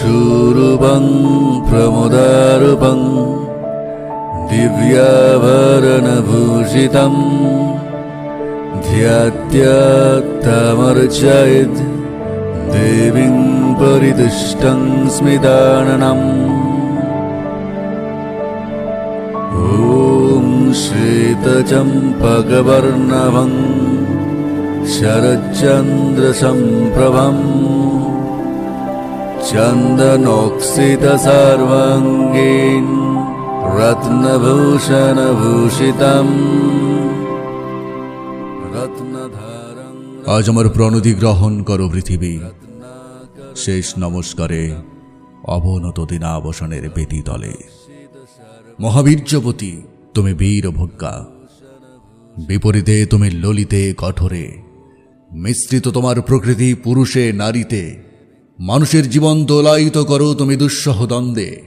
शूरुपं प्रमुदारुपं दिव्याभरणभूषितम् ध्यात्यात्तमर्चयत् देवीं परिदुष्टं स्मिताननम्। ॐ श्वेतचम्पकवर्णभम् शरच्चन्द्रसम्प्रभम् चन्दनोक्सितसर्वाङ्गीन् रत्नभूषणभूषितम् रत्नधारम् আজ আমার প্রণতি গ্রহণ করো পৃথিবী শেষ নমস্কারে অবনত দিনাবসানের বেদি তলে মহাবীর্যবতী তুমি বীর ভোগ্যা বিপরীতে তুমি ললিতে কঠোরে মিশ্রিত তোমার প্রকৃতি পুরুষে নারীতে মানুষের জীবন দোলায়িত করো তুমি দুঃসহ দ্বন্দ্বে।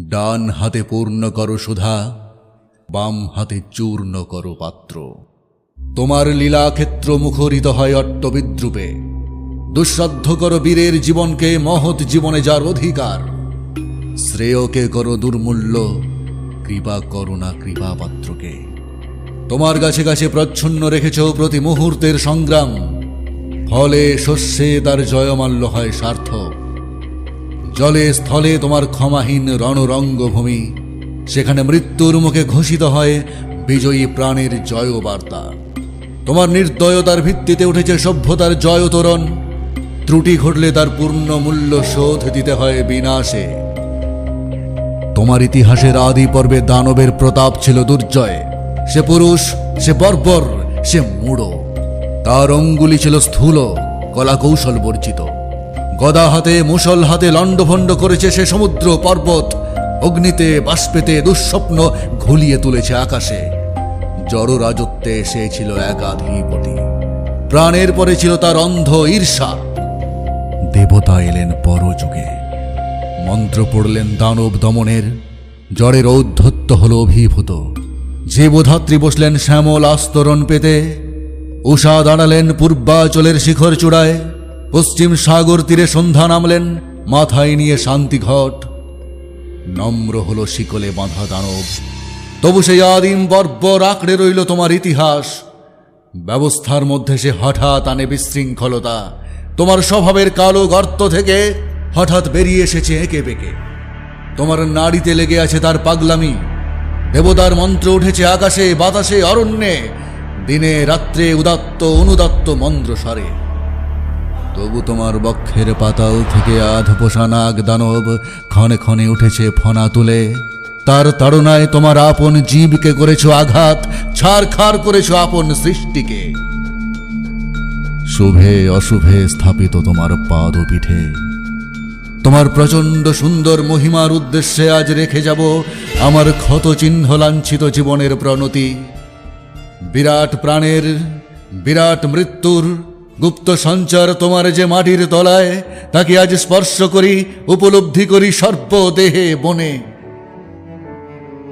ডান হাতে পূর্ণ করো সুধা, বাম হাতে চূর্ণ করো পাত্র। তোমার লীলাক্ষেত্র মুখরিত হয় অট্টবিদ্রুপে। দুঃসাধ্য করো বীরের জীবনকে, মহৎ জীবনে যার অধিকার। শ্রেয়কে করো দুর্মূল্য, কৃপা করো না কৃপা পাত্রকে। তোমার কাছে কাছে প্রচ্ছন্ন রেখেছ প্রতি মুহূর্তের সংগ্রাম। ফলে শস্যে তার জয়মাল্য হয় সার্থক। জলে স্থলে তোমার ক্ষমাহীন রণরঙ্গভূমি, সেখানে মৃত্যুর মুখে ঘোষিত হয় বিজয়ী প্রাণের জয়বার্তা। তোমার নির্দয়তার ভিত্তিতে উঠেছে সভ্যতার জয়তরণ, ত্রুটি ঘটলে তার পূর্ণ মূল্য শোধ দিতে হয় বিনাশে। তোমার ইতিহাসের আদি পর্বে দানবের প্রতাপ ছিল দুর্জয়, সে পুরুষ, সে বর্বর, সে মূঢ়। তার অঙ্গুলি ছিল স্থূল কলা কৌশল বর্জিত। গদা হাতে মুসল হাতে লণ্ডভণ্ড করেছে সে সমুদ্র পর্বত। অগ্নিতে, বাষ্পেতে দুঃস্বপ্ন ঘুলিয়ে তুলেছে আকাশে। জড় রাজত্বে সে ছিল একাধিপতি। প্রাণের পরে ছিল তার অন্ধ ঈর্ষা। দেবতা এলেন পরযুগে। মন্ত্র পড়লেন দানব দমনের। জড়ের ঔদ্ধত্য হল অভিভূত। যে বোধাত্রী বসলেন শ্যামল আস্তরণ পেতে। উষা দাঁড়ালেন পূর্বাচলের শিখর চূড়ায়। পশ্চিম সাগর তীরে সন্ধ্যা নামলেন, মাথায় নিয়ে শান্তি ঘট। নম্র হল শিকলে বাঁধা দানব। তবু সেই আদিম বর্বর আঁকড়ে রইল তোমার ইতিহাস। ব্যবস্থার মধ্যে সে হঠাৎ আনে বিশৃঙ্খলতা। তোমার স্বভাবের কালো গর্ত থেকে হঠাৎ বেরিয়ে এসেছে এঁকে বেঁকে। তোমার নাড়িতে লেগে আছে তার পাগলামি। দেবতার মন্ত্র উঠেছে আকাশে, বাতাসে, অরণ্যে। দিনে রাত্রে উদাত্ত অনুদাত্ত মন্ত্র সারে তবু তোমার বক্ষের পাতাল থেকে আধ পোষা নাগ দানব ক্ষণে ক্ষণে উঠেছে ফনা তুলে। তার তাড়নায় তোমার আপন জীবকে করেছ আঘাত, ছাড় খাড় করেছ আপন সৃষ্টিকে। শুভে অশুভে স্থাপিত তোমার পাদ পিঠে তোমার প্রচণ্ড সুন্দর মহিমার উদ্দেশ্যে আজ রেখে যাব আমার ক্ষত চিহ্ন লাঞ্ছিত জীবনের প্রণতি। বিরাট প্রাণের, বিরাট মৃত্যুর গুপ্ত সঞ্চার তোমার যে মাটির তলায়, তাকে আজ স্পর্শ করি, উপলব্ধি করি সর্বদেহে বনে।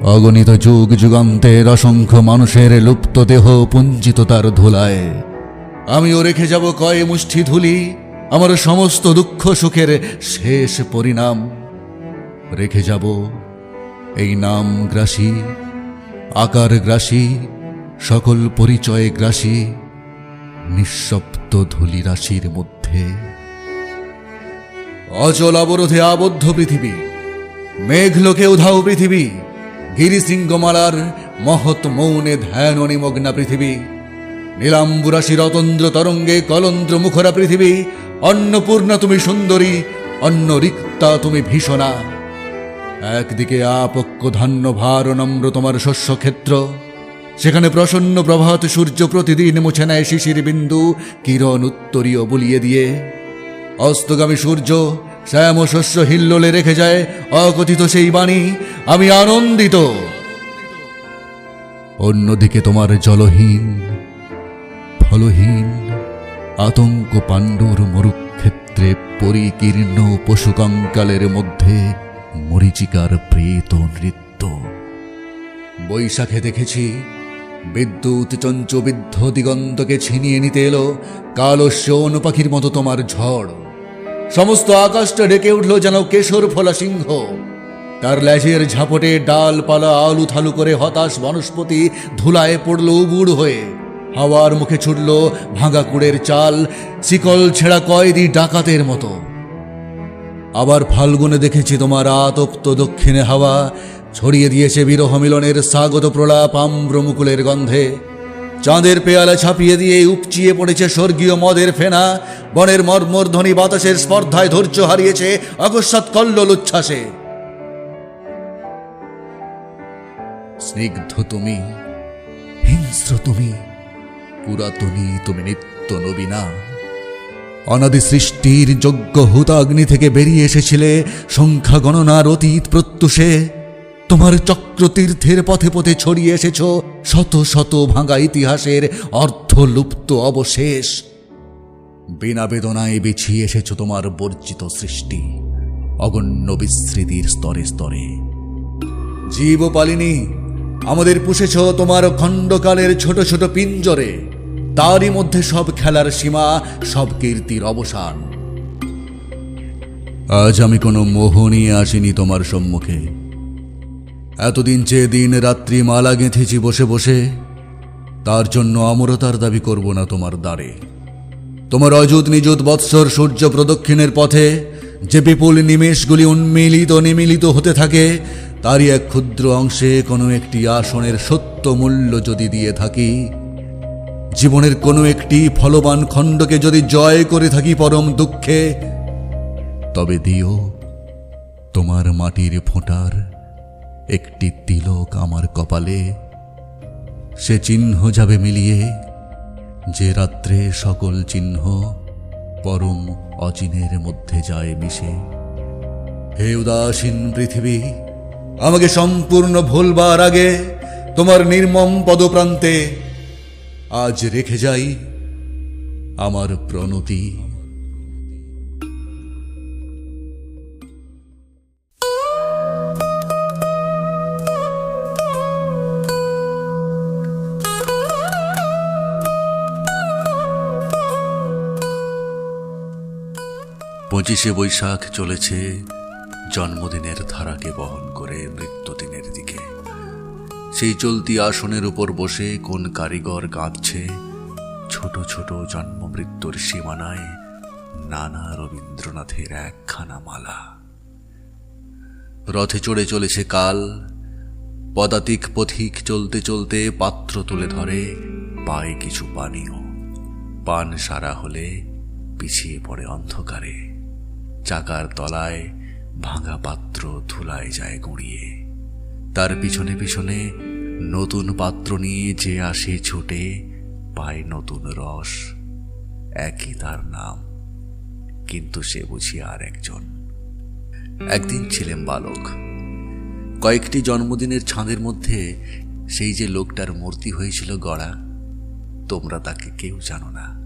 অগণিত যুগ যুগান্তের অসংখ্য মানুষের লুপ্ত দেহ পুঞ্জিত তার ধুলায়। আমিও রেখে যাব কয় মুষ্টি ধুলি, আমার সমস্ত দুঃখ সুখের শেষ পরিণাম। রেখে যাব এই নাম গ্রাসী, আকার গ্রাসী সকল পরিচয় গ্রাসী, নিঃশব্দ ধুলি রাশির মধ্যে। অচল অবরোধে আবদ্ধ পৃথিবী মেঘলোকে উধাও পৃথিবী গিরিশৃঙ্গমালার মহৎ মৌনে ধ্যান নিমগ্না পৃথিবী নীলাম্বুরাশি রতন্দ্র তরঙ্গে কলন্দ্র মুখরা পৃথিবী, অন্নপূর্ণা তুমি সুন্দরী অন্ন রিক্তা তুমি ভীষণা। একদিকে আপক্ষ ধান্য ভার নম্র তোমার শস্যক্ষেত্র সেখানে প্রসন্ন প্রভাত সূর্য প্রতিদিন মুছে নেয় শিশির বিন্দু কিরণ উত্তরীয় বুলিয়ে দিয়ে। অস্তগামী সূর্য শ্যাম শস্য হিল্লোলে রেখে যায় অকথিত সেই বাণী, আমি আনন্দিত। অন্যদিকে তোমার জলহীন, ফলহীন, আতঙ্ক পাণ্ডুর মরুক্ষেত্রে পরিকীর্ণ পশুকঙ্কালের মধ্যে মরিচিকার প্রেত নৃত্য। বৈশাখে দেখেছি বিদ্যুৎ চঞ্চবিদ্ধ দিগন্তকে ছিনিয়ে নিতে এলো কালো শোন পাখির মতো তোমার ঝড়। সমস্ত আকাশটা ডেকে উঠল যেন কেশর ফলা সিংহ। তার ল্যাজের ঝাপটে ডালপালা আলু থালু করে হতাশ বনস্পতি ধুলায় পড়ল উবুড় হয়ে। হাওয়ার মুখে ছুটল ভাঙা কুড়ের চাল, শিকল ছেঁড়া কয়েদি ডাকাতের মতো। আবার ফাল্গুনে দেখেছি তোমার আতপ্ত দক্ষিণে হাওয়া ছড়িয়ে দিয়েছে বিরহ মিলনের স্বাগত প্রলাপ আম্রমুকুলের গন্ধে। চাঁদের পেয়ালা ছাপিয়ে দিয়ে উপচিয়ে পড়েছে স্বর্গীয় মদের ফেনা। বনের মর্মর ধ্বনি বাতাসের স্পর্ধায় ধৈর্য হারিয়েছে অকস্মাৎ কল্লোল উচ্ছ্বাসে স্নিগ্ধ তুমি, হিংস্র তুমি, পুরাতনী তুমি নিত্য নবীনা। অনাদি সৃষ্টির যজ্ঞ হুতাগ্নি থেকে বেরিয়ে এসেছিলে সংখ্যা গণনার অতীত প্রত্যুষে। তোমার চক্রতীর্থের পথে পথে ছড়িয়ে এসেছ শত শত ভাঙা ইতিহাসের অর্ধলুপ্ত অবশেষ। বিনা বেদনায় বিছিয়ে এসেছ তোমার বর্জিত সৃষ্টি, অগণ্য বিস্মৃতির স্তরে স্তরে। জীব জীবপালিনী আমাদের পুষেছ তোমার খণ্ডকালের ছোট ছোট পিঞ্জরে। তারই মধ্যে সব খেলার সীমা, সব কীর্তির অবসান। আজ আমি কোনো মোহ নিয়ে আসিনি তোমার সম্মুখে। এতদিন যে দিন রাত্রি মালা গেঁথেছি বসে বসে, তার জন্য অমরতার দাবি করব না তোমার দ্বারে। তোমার অযুত নিযুত বৎসর সূর্য প্রদক্ষিণের পথে যে বিপুল নিমেষগুলি উন্মিলিত নিমিলিত হতে থাকে, তারই এক ক্ষুদ্র অংশে কোনো একটি আসনের সত্য মূল্য যদি দিয়ে থাকি, জীবনের কোনো একটি ফলবান খণ্ডকে যদি জয় করে থাকি পরম দুঃখে, তবে দিও তোমার মাটির ফোঁটার একটি তিলক আমার কপালে। সে চিহ্ন যাবে মিলিয়ে, যে রাত্রে সকল চিহ্ন পরম অচিনের মধ্যে যায় মিশে। হে উদাসীন পৃথিবী, আমাকে সম্পূর্ণ ভুলবার আগে তোমার নির্মম পদপ্রান্তে আজ রেখে যাই আমার প্রণতি। পঁচিশে বৈশাখ চলেছে, জন্মদিনের ধারাকে বহন করে মৃত্যুদিনের দিকে। সেই চলতি আসনের উপর বসে কোন কারিগর গাঁথছে ছোট ছোট জন্ম মৃত্যুর সীমানায় নানা রবীন্দ্রনাথের একখানা মালা। রথে চড়ে চলেছে কাল, পদাতিক পথিক চলতে চলতে পাত্র তুলে ধরে, পায়ে কিছু পানীয় পান সারা হলে পিছিয়ে পড়ে অন্ধকারে। চাকার তলায় ভাঙা পাত্র ধুলায় যায় গুঁড়িয়ে। তার পিছনে পিছনে নতুন পাত্র নিয়ে যে আসে ছুটে, পায় নতুন রস। একই তার নাম, কিন্তু সে বুঝি আর একজন। একদিন ছিলেন বালক। কয়েকটি জন্মদিনের ছাঁদের মধ্যে সেই যে লোকটার মূর্তি হয়েছিল গড়া, তোমরা তাকে কেউ জানো না।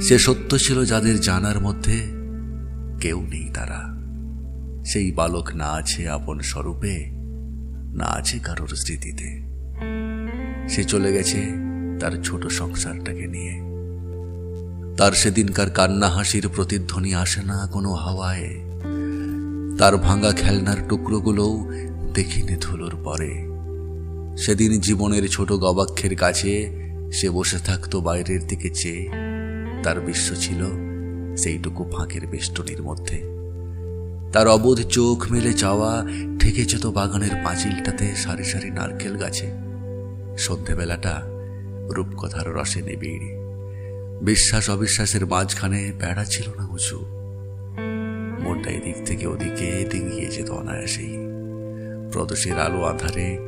সে সত্য ছিল যাদের জানার মধ্যে কেউ নেই তারা। সেই বালক না আছে আপন স্বরূপে, না আছে কারোর স্মৃতিতে। সে চলে গেছে তার ছোট সংসারটাকে নিয়ে। তার সেদিনকার কান্না হাসির প্রতিধ্বনি আসে না কোনো হাওয়ায়। তার ভাঙা খেলনার টুকরোগুলোও দেখিনি ধুলোর পরে। সেদিন জীবনের ছোট গবাক্ষের কাছে সে বসে থাকতো বাইরের দিকে চেয়ে। তার বিশ্ব ছিল সেইটুকু ফাঁকের বেষ্টনীর মধ্যে। তার অবোধ চোখ মেলে চাওয়া ঠেকেছে তো বাগানের পাঁচিলটাতে সারি সারি নারকেল গাছে। সন্ধেবেলাটা রূপকথার রসে নিবিড়। বিশ্বাস অবিশ্বাসের মাঝখানে বেড়া ছিল না উঁচু। মনটা এদিক থেকে ওদিকে ডিঙিয়ে যেত অনায়াসেই। প্রদোষের আলো আধারে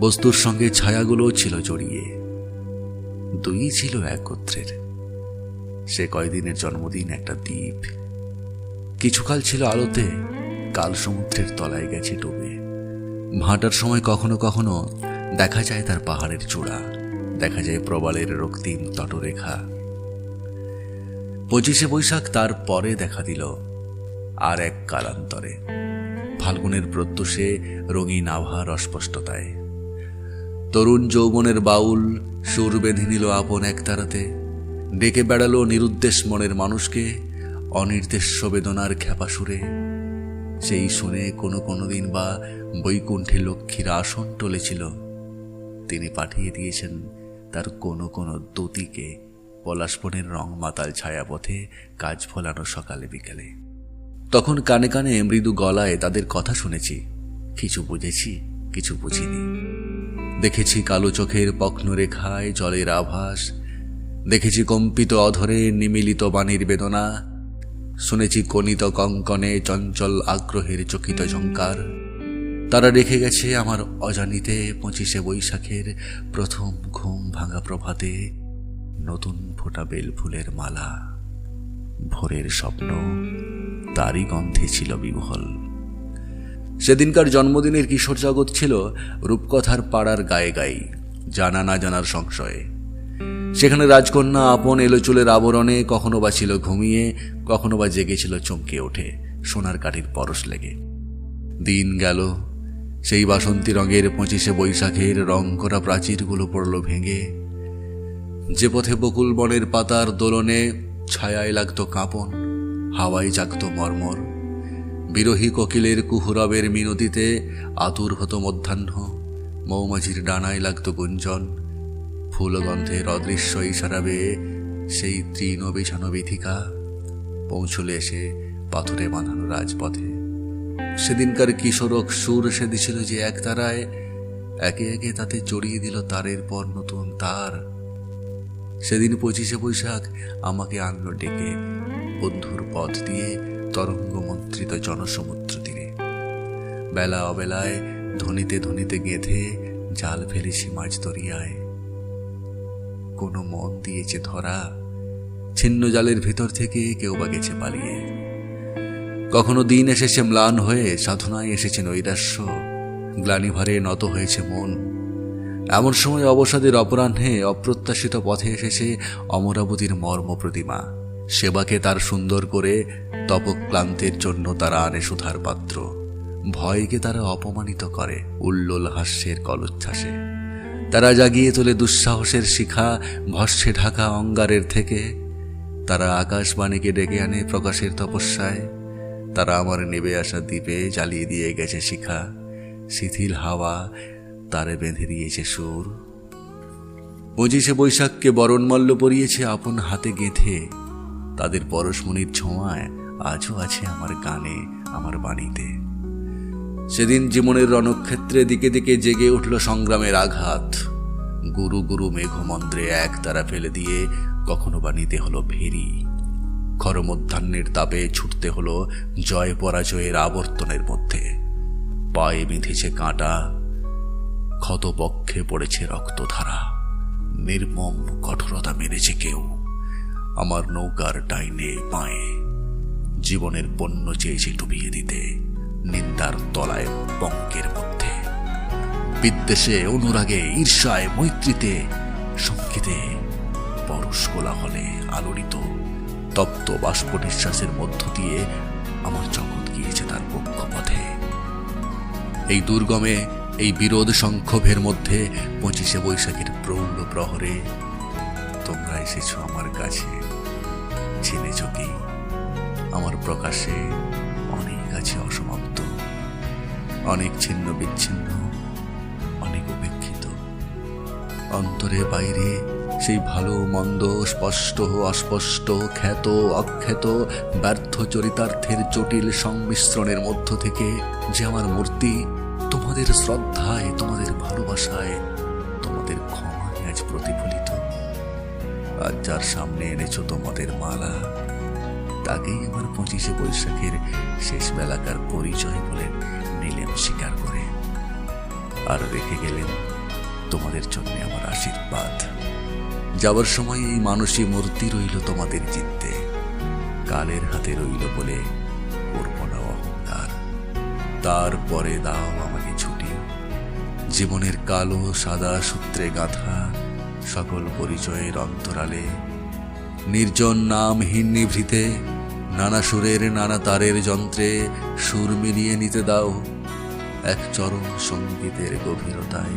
বস্তুর সঙ্গে ছায়াগুলোও ছিল জড়িয়ে। দুই ছিল একত্রের। সে কয়দিনের জন্মদিন, একটা দ্বীপ। কিছুকাল ছিল আলোতে, কাল সমুদ্রের তলায় গেছে ডুবে। ভাটার সময় কখনো কখনো দেখা যায় তার পাহাড়ের চূড়া, দেখা যায় প্রবালের রক্তিম তটরেখা। পঁচিশে বৈশাখ তার পরে দেখা দিল, আর এক কালান্তরে। ফাল্গুনের প্রত্যুষে রঙিন আভার অস্পষ্টতায়। তরুণ যৌবনের বাউল সুর বেঁধে নিল আপন এক তারাতে। ডেকে বেড়ালো নিরুদ্দেশ মনের মানুষকে অনির্দেশ্য বেদনার খ্যাপা সুরে সেই শুনে কোনো কোনো দিন বা বৈকুণ্ঠে লক্ষ্মীর আসন টলেছিল। তিনি পাঠিয়ে দিয়েছেন তার কোনো কোনো দতিকে পলাশবনের রং মাতাল ছায়াপথে কাজ ফলানো সকালে বিকালে। তখন কানে কানে মৃদু গলায় তাদের কথা শুনেছি। কিছু বুঝেছি, কিছু বুঝিনি। দেখেছি কালো চোখের পক্ন রেখায় জলের আভাস দেখেছি কম্পিত অধরে নিমিলিত বাণীর বেদনা, শুনেছি কণিত কঙ্কনে চঞ্চল আগ্রহের চকিত ঝঙ্কার তারা রেখে গেছে আমার অজানিতে পঁচিশে বৈশাখের প্রথম ঘুম ভাঙা প্রভাতে নতুন ফোটা বেল ফুলের মালা। ভোরের স্বপ্ন, তারই গন্ধে ছিল বিহল সেদিনকার জন্মদিনের কিশোর জগৎ ছিল রূপকথার পাড়ার গায়ে গায়ে, জানা না জানার সংশয়ে। সেখানে রাজকন্যা আপন এলো চুলের আবরণে কখনো বা ছিল ঘুমিয়ে, কখনো বা জেগেছিল চমকে ওঠে, সোনার কাঠির পরশ লেগে। দিন গেল, সেই বাসন্তী রঙের পঁচিশে বৈশাখের রং করা প্রাচীরগুলো পড়ল ভেঙে। যে পথে বকুল বনের পাতার দোলনে ছায়ায় লাগতো কাঁপন, হাওয়ায় জাগতো মর্মর। বিরোহী কোকিলের কুহুরবের মিনতিতে আতুর হতো মধ্যাহ্ন মৌমাছির ডানায় লাগতো গুঞ্জন ফুলগন্ধের অদৃশ্য ইশারা সেই তৃণ বিছানো বিথিকা পৌঁছলে এসে পাথরে বাঁধানো রাজপথে। সেদিনকার কিশোরক সুর সেদিছিল যে এক তারায় একে একে তাতে জড়িয়ে দিল তারের পর নতুন তার। সেদিন পঁচিশে বৈশাখ আমাকে আনলো ডেকে বন্ধুর পথ দিয়ে তরঙ্গ মন্ত্রিত জনসমুদ্র তীরে। বেলা অবেলায় ধনিতে ধনিতে গেঁথে জাল ফেলেছি মাছ দরিয়ায় কোনো মন দিয়েছে ধরা। ছিন্ন জালের ভিতর থেকে কেউ বা গেছে পালিয়ে। কখনো দিন এসেছে ম্লান হয়ে, সাধনায় এসেছে নৈরাশ্য। গ্লানিভারে নত হয়েছে মন। এমন সময় অবসাদের অপরাহ্নে অপ্রত্যাশিত পথে এসেছে অমরাবতীর মর্ম প্রতিমা। সেবাকে তার সুন্দর করে তপক্লান্তের জন্য তারা আনে সুধার পাত্র। ভয়কে তারা অপমানিত করে উল্লোল হাস্যের কলোচ্ছ্বাসে। তারা জাগিয়ে তোলে দুঃসাহসের শিখা ভস্যে ঢাকা অঙ্গারের থেকে। তারা আকাশবাণীকে ডেকে আনে প্রকাশের তপস্যায়। তারা আমার নেবে আসা দ্বীপে জ্বালিয়ে দিয়ে গেছে শিখা। শিথিল হাওয়া তারে বেঁধে দিয়েছে সুর। পঁচিশে বৈশাখকে বরণমল্ল পরিয়েছে আপন হাতে গেঁথে। তাদের পরশমণির ছোঁয়ায় আজও আছে আমার গানে, আমার বাণীতে। সেদিন জীবনের রণক্ষেত্রে দিকে দিকে জেগে উঠল সংগ্রামের আঘাত। গুরু গুরু মেঘমন্দ্রে এক তারা ফেলে দিয়ে কখনো বা নিতে হলো ভেরি। খরমধ্যাহ্নের তাপে ছুটতে হলো জয় পরাজয়ের আবর্তনের মধ্যে। পায়ে বিঁধেছে কাঁটা ক্ষতপক্ষে পড়েছে রক্তধারা। নির্মম কঠোরতা মেরেছে কেউ। আমার নৌকার ডাইনে পায়ে। জীবনের পণ্য চেয়েছে ডুবিয়ে দিতে। নিন্দার তলায় পঙ্কের মধ্যে। বিদ্বেষে অনুরাগে ঈর্ষায় মৈত্রীতে সঙ্গীতে পরশ কোলাহলে আলোড়িত তপ্ত বাষ্প নিঃশ্বাসের মধ্য দিয়ে আমার জগৎ গিয়েছে তার পক্ষপথে এই দুর্গমে, এই বিরোধ সংক্ষোভের মধ্যে পঁচিশে বৈশাখের প্রৌঢ় প্রহরে তোমরা এসেছ আমার কাছে চিনেছ কি? আমার প্রকাশে অনেক আছে অসমাপ্ত অনেক ছিন্ন বিচ্ছিন্ন, অনেক উপেক্ষিত। অন্তরে বাইরে সেই ভালো, মন্দ, স্পষ্ট, অস্পষ্ট, খ্যাত অখ্যাত ব্যর্থ চরিতার্থের জটিল সংমিশ্রণের মধ্য থেকে যে আমার মূর্তি তোমাদের শ্রদ্ধায়, তোমাদের ভালোবাসায়, তোমাদের ক্ষমায় আজ প্রতিফলিত। আজ যার সামনে এনেছ তোমাদের মালা, তাকেই আমার পঁচিশে বৈশাখের শেষ বেলাকার পরিচয় বলে নিলেন স্বীকার করে। আর রেখে গেলেন, তোমাদের জন্য আমার আশীর্বাদ। যাওয়ার সময় এই মানসী মূর্তি রইল তোমাদের চিত্তে। কালের হাতে রইল বলে করব অহংকার। তারপরে দাও আমাকে ছুটি। জীবনের কালো, সাদা সূত্রে গাঁথা সকল পরিচয়ের অন্তরালে। নির্জন নামহীন নিভৃতে, নানা সুরের, নানা তারের যন্ত্রে সুর মিলিয়ে নিতে দাও। এক চরম সঙ্গীতের গভীরতায়।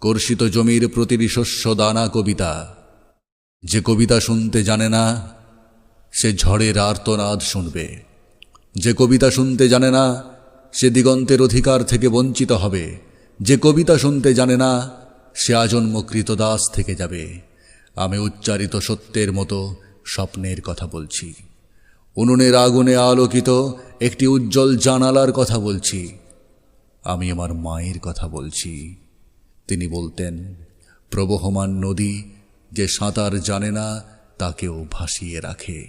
কর্ষিত জমির প্রতিটি শস্য দানা কবিতা। যে কবিতা শুনতে জানে না, সে ঝড়ের আর্তনাদ শুনবে। যে কবিতা শুনতে জানে না, সে দিগন্তের অধিকার থেকে বঞ্চিত হবে। যে কবিতা শুনতে জানে না, সে আজন্ম কৃতদাস থেকে যাবে। আমি উচ্চারিত সত্যের মতো স্বপ্নের কথা বলছি। উনুনের আগুনে আলোকিত একটি উজ্জ্বল জানালার কথা বলছি। আমি আমার মায়ের কথা বলছি। তিনি বলতেন, প্রবহমান নদী যে সাঁতার জানে না, তাকেও ভাসিয়ে রাখে।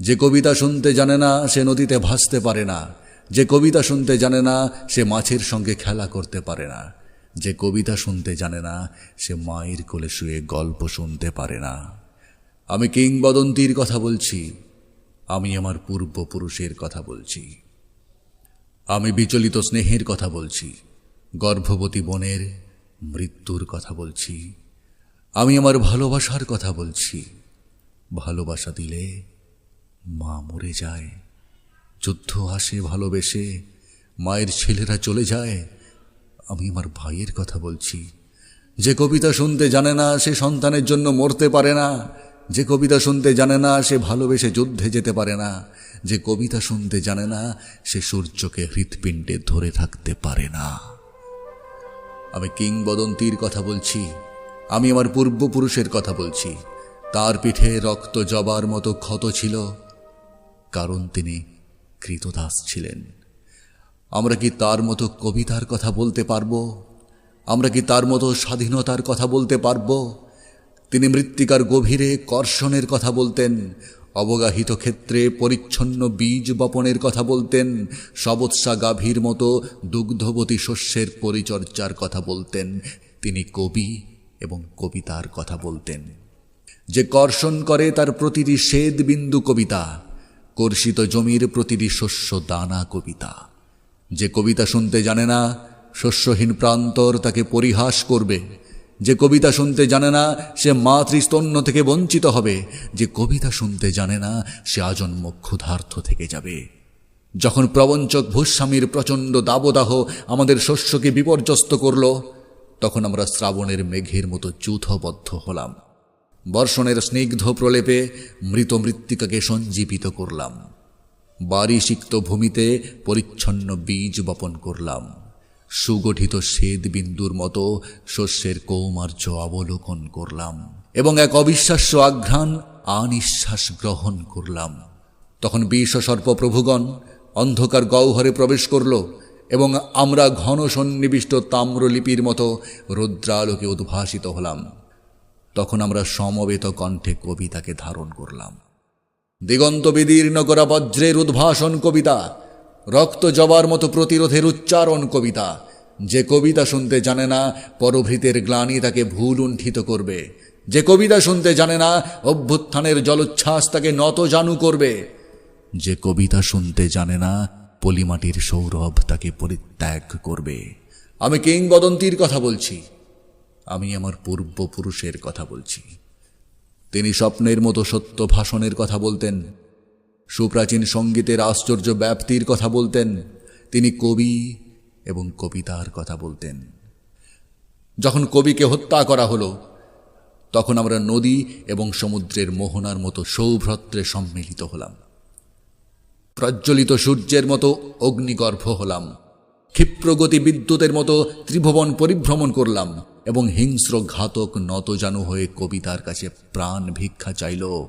যে কবিতা শুনতে জানে না, সে নদীতে ভাসতে পারে না। যে কবিতা শুনতে জানে না, সে মাছের সঙ্গে খেলা করতে পারে না। যে কবিতা শুনতে জানে না, সে মায়ের কোলে শুয়ে গল্প শুনতে পারে না। আমি কিংবদন্তির কথা বলছি। আমি আমার পূর্বপুরুষের কথা বলছি। আমি বিচলিত স্নেহের কথা বলছি। গর্ভবতী বোনের মৃত্যুর কথা বলছি। আমি আমার ভালোবাসার কথা বলছি। ভালোবাসা দিলে মা মরে যায়। যুদ্ধ আসে, ভালোবেসে, মায়ের ছেলেরা চলে যায়। আমি আমার ভাইয়ের কথা বলছি। যে কবিতা শুনতে জানে না, সে সন্তানের জন্য মরতে পারে না। যে কবিতা শুনতে জানে না, সে ভালোবেসে যুদ্ধে যেতে পারে না। যে কবিতা শুনতে জানে না, সে সূর্যকে হৃৎপিণ্ডে ধরে থাকতে পারে না। আমি কিংবদন্তির কথা বলছি। আমি আমার পূর্বপুরুষের কথা বলছি। তার পিঠে রক্ত জবার মতো ক্ষত ছিল, কারণ তিনি কৃতদাস ছিলেন। আমরা কি তার মতো কবিতার কথা বলতে পারব? আমরা কি তার মতো স্বাধীনতার কথা বলতে পারব? তিনি মৃত্তিকার গভীরে কর্ষণের কথা বলতেন অবগাহিত ক্ষেত্রে পরিচ্ছন্ন বীজ বপনের কথা বলতেন সবৎসা গাভীর মতো দুগ্ধবতী শস্যের পরিচর্যার কথা বলতেন। তিনি কবি এবং কবিতার কথা বলতেন। যে কর্ষণ করে তার প্রতিটি শ্বেদ বিন্দু কবিতা, কর্ষিত জমির প্রতিটি শস্য দানা কবিতা। যে কবিতা শুনতে জানে না, শস্যহীন প্রান্তর তাকে পরিহাস করবে। যে কবিতা শুনতে জানে না, সে মাতৃস্তন্য থেকে বঞ্চিত হবে। যে কবিতা শুনতে জানে না, সে আজন্ম ক্ষুধার্থ থেকে যাবে। যখন প্রবঞ্চক ভূস্বামীর প্রচণ্ড দাবদাহ আমাদের শস্যকে বিপর্যস্ত করল, তখন আমরা শ্রাবণের মেঘের মতো যূথবদ্ধ হলাম। বর্ষণের স্নিগ্ধ প্রলেপে মৃত মৃত্তিকাকে সঞ্জীবিত করলাম। বাড়ি সিক্ত ভূমিতে পরিচ্ছন্ন বীজ বপন করলাম। সুগঠিত শ্বেদ বিন্দুর মতো শস্যের কৌমার্য অবলোকন করলাম এবং এক অবিশ্বাস্য আঘ্রাণ আনিশ্বাস গ্রহণ করলাম। তখন বিষ সর্প প্রভুগণ অন্ধকার গহ্বরে প্রবেশ করল এবং আমরা ঘন সন্নিবিষ্ট তাম্রলিপির মতো রৌদ্রালোকে উদ্ভাসিত হলাম। তখন আমরা সমবেত কণ্ঠে কবিতাকে ধারণ করলাম। দিগন্ত বিদীর্ণ করা বজ্রের উদ্ভাসন কবিতা রক্ত জবার মতো প্রতিরোধের উচ্চারণ কবিতা। যে কবিতা শুনতে জানে না, পরভৃতের গ্লানি তাকে ভুল উণ্ঠিত করবে। যে কবিতা শুনতে জানে না, অভ্যুত্থানের জলোচ্ছ্বাস তাকে নত জানু করবে। যে কবিতা শুনতে জানে না, পলিমাটির সৌরভ তাকে পরিত্যাগ করবে। আমি কিংবদন্তির কথা বলছি। আমি আমার পূর্বপুরুষের কথা বলছি। তিনি স্বপ্নের মতো সত্য ভাষণের কথা বলতেন। সুপ্রাচীন সঙ্গীতের আশ্চর্য ব্যাপ্তির কথা বলতেন। তিনি কবি এবং কবিতার কথা বলতেন। যখন কবিকে হত্যা করা হলো, তখন আমরা নদী এবং সমুদ্রের মোহনার মতো সৌভ্রত্রে সম্মিলিত হলাম। প্রজ্বলিত সূর্যের মতো অগ্নিগর্ভ হলাম। ক্ষিপ্রগতি বিদ্যুতের মতো ত্রিভুবন পরিভ্রমণ করলাম এবং হিংস্র ঘাতক নতজানু হয়ে কবিতার কাছে প্রাণ ভিক্ষা চাইল।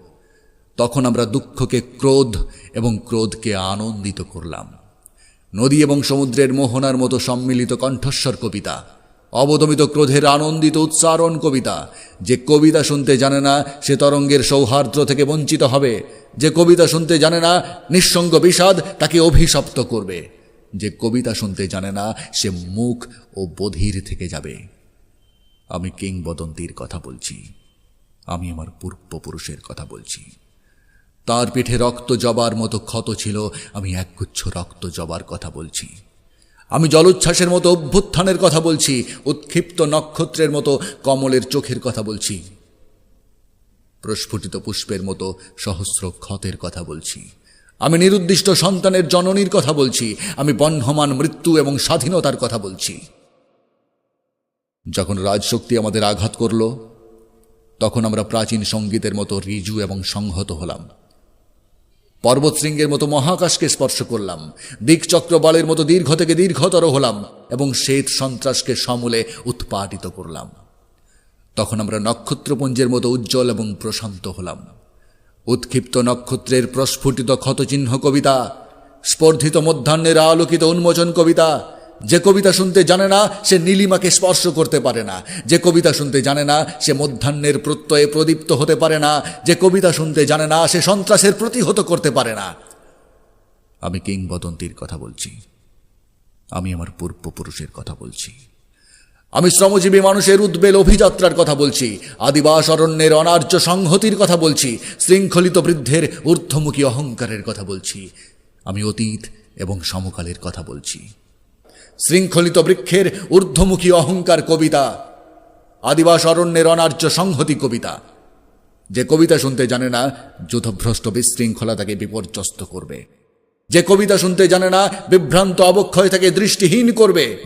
তখন আমরা দুঃখকে ক্রোধ এবং ক্রোধকে আনন্দিত করলাম। নদী এবং সমুদ্রের মোহনার মতো সম্মিলিত কণ্ঠস্বর কবিতা, অবদমিত ক্রোধের আনন্দিত উচ্চারণ কবিতা, যে কবিতা শুনতে জানে না সে তরঙ্গের সৌহার্দ্র থেকে বঞ্চিত হবে, যে কবিতা শুনতে জানে না নিঃসঙ্গ বিষাদ তাকে অভিশপ্ত করবে, যে কবিতা শুনতে জানে না সে মুখ ও বধির থেকে যাবে। আমি কিংবদন্তির কথা বলছি, আমি আমার পূর্বপুরুষের কথা বলছি। তার পিঠে রক্ত জবার মতো ক্ষত ছিল, আমি একগুচ্ছ রক্ত জবার কথা বলছি। আমি জলোচ্ছ্বাসের মতো অভ্যুত্থানের কথা বলছি, উৎক্ষিপ্ত নক্ষত্রের মতো কমলের চোখের কথা বলছি। প্রস্ফুটিত পুষ্পের মতো সহস্র ক্ষতের কথা বলছি। আমি নিরুদ্দিষ্ট সন্তানের জননীর কথা বলছি। আমি বহ্নমান মৃত্যু এবং স্বাধীনতার কথা বলছি। যখন রাজশক্তি আমাদের আঘাত করল, তখন আমরা প্রাচীন সঙ্গীতের মতো রিজু এবং সংহত হলাম। পর্বতশৃঙ্গের মতো মহাকাশকে স্পর্শ করলাম। দিকচক্রবালের মতো দীর্ঘ থেকে দীর্ঘতর হলাম এবং শ্বেত সন্ত্রাসকে সমূলে উৎপাটিত করলাম। তখন আমরা নক্ষত্রপুঞ্জের মতো উজ্জ্বল এবং প্রশান্ত হলাম। উৎক্ষিপ্ত নক্ষত্রের প্রস্ফুটিত ক্ষতচিহ্ন কবিতা, স্পর্ধিত মধ্যাহ্নের আলোকিত উন্মোচন কবিতা যে কবিতা শুনতে জানে না, সে নীলিমাকে স্পর্শ করতে পারে না। যে কবিতা শুনতে জানে না, সে মধ্যাহ্নের প্রত্যয়ে প্রদীপ্ত হতে পারে না। যে কবিতা শুনতে জানে না, সে সন্ত্রাসের প্রতিহত করতে পারে না। আমি কিংবদন্তির কথা বলছি। আমি আমার পূর্বপুরুষের কথা বলছি। আমি শ্রমজীবী মানুষের উদ্বেল অভিযাত্রার কথা বলছি। আদিবাস অরণ্যের অনার্য সংহতির কথা বলছি। শৃঙ্খলিত বৃদ্ধের ঊর্ধ্বমুখী অহংকারের কথা বলছি। আমি অতীত এবং সমকালের কথা বলছি। শৃঙ্খলিত বৃক্ষের ঊর্ধ্বমুখী অহংকার কবিতা। আদিবাস অরণ্যের অনার্য সংহতি কবিতা। যে কবিতা শুনতে জানে না, যুদ্ধভ্রষ্ট বিশৃঙ্খলা তাকে বিপর্যস্ত করবে। যে কবিতা শুনতে জানে না, বিভ্রান্ত অবক্ষয় তাকে দৃষ্টিহীন করবে।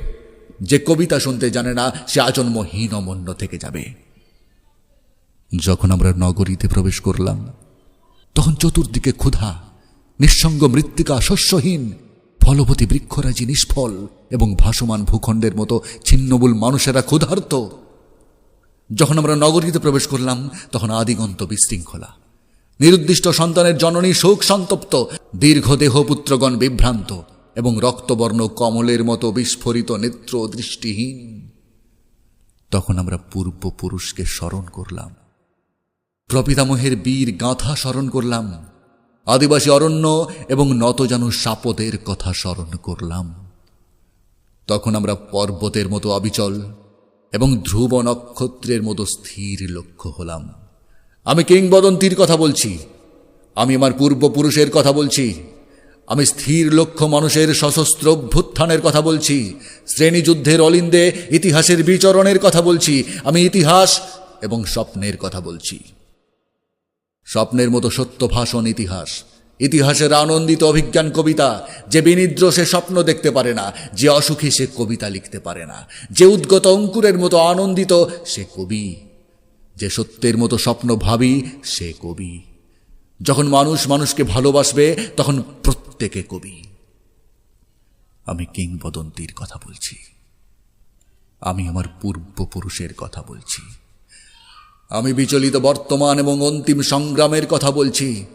যে কবিতা শুনতে জানে না, সে আজন্মহীন অমন্য থেকে যাবে। যখন আমরা নগরীতে প্রবেশ করলাম, তখন চতুর্দিকে ক্ষুধা, নিঃসঙ্গ মৃত্তিকা শস্যহীন ফলবতী বৃক্ষরাজি নিষ্ফল এবং ভাসমান ভূখণ্ডের মতো ছিন্নবুল মানুষেরা ক্ষুধার্ত। যখন আমরা নগরীতে প্রবেশ করলাম, তখন আদিগন্ত বিশৃঙ্খলা। নিরুদ্দিষ্ট সন্তানের জননী শোক সন্তপ্ত দীর্ঘদেহ পুত্রগণ বিভ্রান্ত এবং রক্তবর্ণ কমলের মতো বিস্ফোরিত নেত্র দৃষ্টিহীন তখন আমরা পূর্বপুরুষকে স্মরণ করলাম। প্রপিতামহের বীর গাঁথা স্মরণ করলাম। আদিবাসী অরণ্য এবং নতজানু সাপদের কথা স্মরণ করলাম। তখন আমরা পর্বতের মতো অবিচল এবং ধ্রুব নক্ষত্রের মতো স্থির লক্ষ্য হলাম। আমি কিংবদন্তির কথা বলছি। আমি আমার পূর্বপুরুষের কথা বলছি। আমি স্থির লক্ষ্য মানুষের সশস্ত্র অভ্যুত্থানের কথা বলছি। শ্রেণীযুদ্ধের অলিন্দে ইতিহাসের বিচরণের কথা বলছি। আমি ইতিহাস এবং স্বপ্নের কথা বলছি। স্বপ্নের মতো সত্য ভাষণ ইতিহাস। ইতিহাসের আনন্দিত অভিজ্ঞান কবিতা, যে বিনিদ্র সে স্বপ্ন দেখতে পারে না, যে অসুখী সে কবিতা লিখতে পারে না, যে উদ্গত অঙ্কুরের মতো আনন্দিত সে কবি, যে সত্যের মতো স্বপ্ন ভাবি সে কবি। যখন মানুষ মানুষকে ভালোবাসবে, তখন প্রত্যেকে কবি। আমি কিংবদন্তির কথা বলছি। আমি আমার পূর্বপুরুষের কথা বলছি। আমি বিচলিত বর্তমান এবং অন্তিম সংগ্রামের কথা বলছি।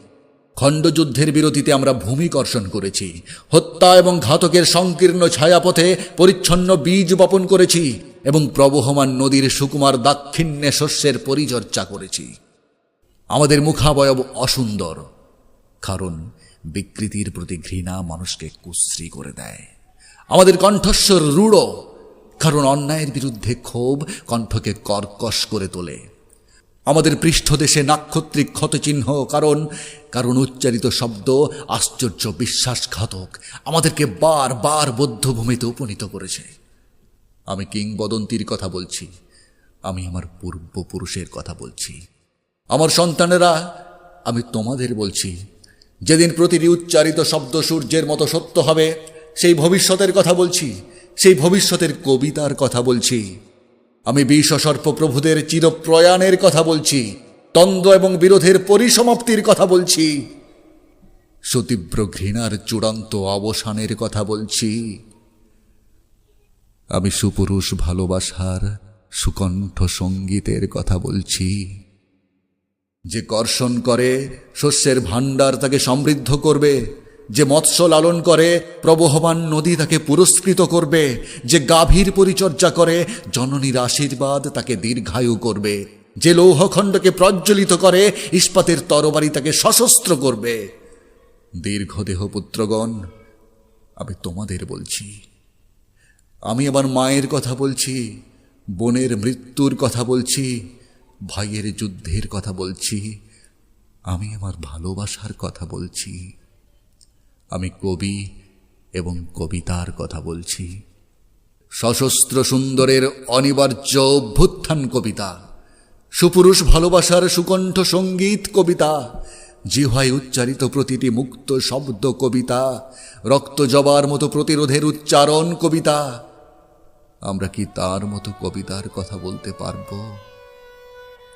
খণ্ডযুদ্ধের বিরতিতে আমরা ভূমিকর্ষণ করেছি। হত্যা এবং ঘাতকের সংকীর্ণ ছায়াপথে পরিচ্ছন্ন বীজ বপন করেছি এবং প্রবহমান নদীর সুকুমার দাক্ষিণ্যে শস্যের পরিচর্যা করেছি। আমাদের মুখাবয়ব অসুন্দর, কারণ বিকৃতির প্রতি ঘৃণা মানুষকে কুশ্রী করে দেয়। আমাদের কণ্ঠস্বর রূঢ়, কারণ অন্যায়ের বিরুদ্ধে ক্ষোভ কণ্ঠকে কর্কশ করে তোলে। আমাদের পৃষ্ঠদেশে নাক্ষত্রিক ক্ষতচিহ্ন, কারণ কারণ উচ্চারিত শব্দ আশ্চর্য বিশ্বাসঘাতক, আমাদেরকে বার বার বদ্ধভূমিতে উপনীত করেছে। আমি কিংবদন্তির কথা বলছি, আমি আমার পূর্বপুরুষের কথা বলছি। আমার সন্তানেরা, আমি তোমাদের বলছি, যেদিন প্রতিটি উচ্চারিত শব্দ সূর্যের মতো সত্য হবে, সেই ভবিষ্যতের কথা বলছি, সেই ভবিষ্যতের কবিতার কথা বলছি। আমি বিষ সর্পপ্রভুদের চিরপ্রয়াণের কথা বলছি, দ্বন্দ্ব এবং বিরোধের পরিসমাপ্তির কথা বলছি। সুতীব্র ঘৃণার চূড়ান্ত অবসানের কথা বলছি। আমি সুপুরুষ ভালোবাসার সুকণ্ঠ সঙ্গীতের কথা বলছি। যে কর্ষণ করে শস্যের ভাণ্ডার তাকে সমৃদ্ধ করবে যে মৎস্য লালন করে, প্রবহমান নদী তাকে পুরস্কৃত করবে, যে গাভীর পরিচর্যা করে, জননীর আশীর্বাদ তাকে দীর্ঘায়ু করবে। যে লৌহখণ্ডকে প্রজ্বলিত করে, ইস্পাতের তরবারি তাকে সশস্ত্র করবে। দীর্ঘদেহ পুত্রগণ, আমি তোমাদের বলছি। আমি আমার মায়ের কথা বলছি, বোনের মৃত্যুর কথা বলছি, ভাইয়ের যুদ্ধের কথা বলছি। আমি আমার ভালোবাসার কথা বলছি। আমি কবি এবং কবিতার কথা বলছি। সশস্ত্র সুন্দরের অনিবার্য অভ্যুত্থান কবিতা, সুপুরুষ ভালোবাসার সুকণ্ঠ সংগীত কবিতা জিহায় উচ্চারিত প্রতিটি মুক্ত শব্দ কবিতা, রক্ত জবার মতো প্রতিরোধের উচ্চারণ কবিতা। আমরা কি তার মতো কবিতার কথা বলতে পারব?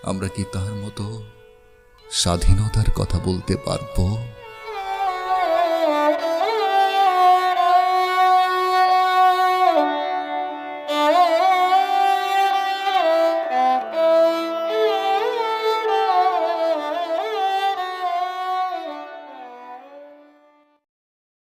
আমরা কি তার মতো স্বাধীনতার কথা বলতে পারব?